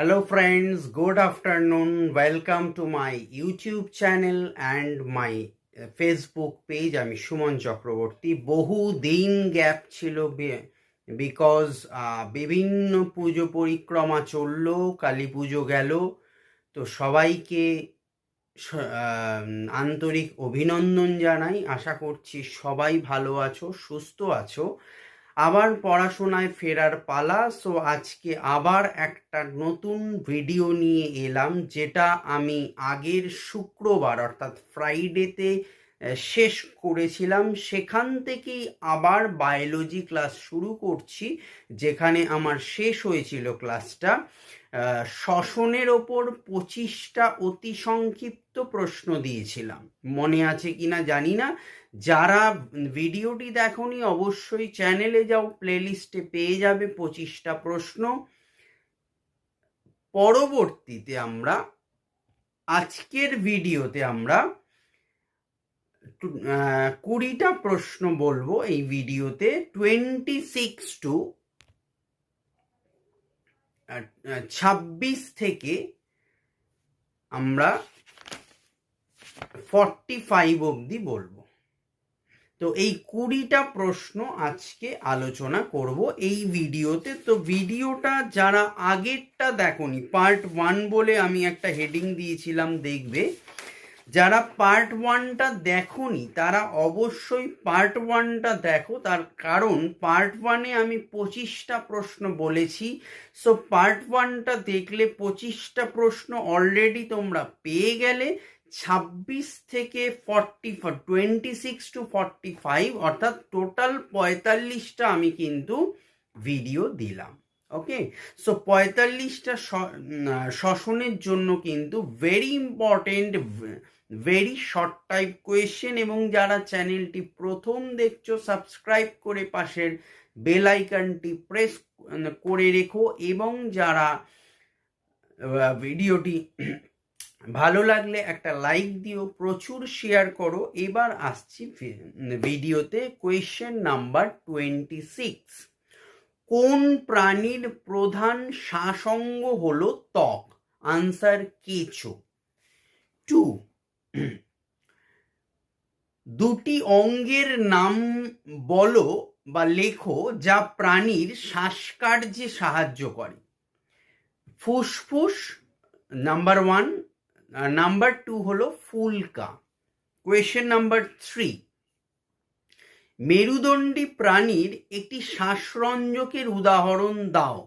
Hello, friends. Good afternoon. Welcome to my YouTube channel and my uh, Facebook page. আমি সুমন চক্রবর্তী বহু দিন gap ছিল because বিভিন্ন পুজো পরিক্রমা চলল কালী পুজো গেল তো সবাইকে আন্তরিক অভিনন্দন জানাই আশা করছি সবাই ভালো আছো সুস্থ আছো আবার পড়াশোনায় ফেরার পালা। সো আজকে আবার একটা নতুন ভিডিও নিয়ে এলাম, যেটা আমি আগের শুক্রবার, অর্থাৎ ফ্রাইডেতে শেষ করেছিলাম। সেখান থেকেই আবার বায়োলজি ক্লাস শুরু করছি, যেখানে আমার শেষ হয়েছিল ক্লাসটা শ্বসনের ওপর পঁচিশটা অতি সংক্ষিপ্ত প্রশ্ন দিয়েছিলাম। মনে আছে কিনা জানি না। যারা ভিডিওটি দেখনি, অবশ্যই চ্যানেলে যাও প্লেলিস্টে পেয়ে যাবে পঁচিশটা প্রশ্ন। পরবর্তীতে আমরা, আজকের ভিডিওতে আমরা কুড়িটা প্রশ্ন বলব এই ভিডিওতে টোয়েন্টি সিক্স টু ছাব্বিশ থেকে আমরা ফর্টি ফাইভ অবধি বলব। তো এই কুড়িটা প্রশ্ন আজকে আলোচনা করব এই ভিডিওতে। তো ভিডিওটা যারা আগেরটা দেখনি পার্ট ওয়ান বলে আমি একটা হেডিং দিয়েছিলাম, দেখবে। যারা পার্ট ওয়ানটা দেখনি, তারা অবশ্যই পার্ট ওয়ানটা দেখো। তার কারণ পার্ট ওয়ানে আমি পঁচিশটা প্রশ্ন বলেছি। সো পার্ট ওয়ানটা দেখলে পঁচিশটা প্রশ্ন অলরেডি তোমরা পেয়ে গেলে ছাব্বিশ থেকে forty twenty six two forty five অর্থাৎ টোটাল পঁয়তাল্লিশটা আমি কিন্তু ভিডিও দিলাম। ওকে সো পঁয়তাল্লিশটা শ্বসনের জন্য কিন্তু very important very short type question এবং যারা চ্যানেলটি প্রথম দেখছ সাবস্ক্রাইব করে পাশের বেল আইকনটি প্রেস করে রেখো এবং যারা ভিডিওটি ভালো লাগলে একটা লাইক দিও, প্রচুর শেয়ার করো। এবার আসছি ভিডিওতে কোয়েশ্চেন নাম্বার টোয়েন্টি সিক্স কোন প্রাণীর প্রধান শ্বাসঙ্গ হলো ত্বক? আনসার কেঁচো। টু দুটি অঙ্গের নাম বলো বা লেখো যা প্রাণীর শ্বাসকার্যে সাহায্য করে। ফুসফুস নাম্বার ওয়ান নাম্বার টু হলো ফুলকা। কোয়েশ্চেন নাম্বার থ্রি মেরুদণ্ডী প্রাণীর একটি শ্বাসরঞ্জকের উদাহরণ দাও।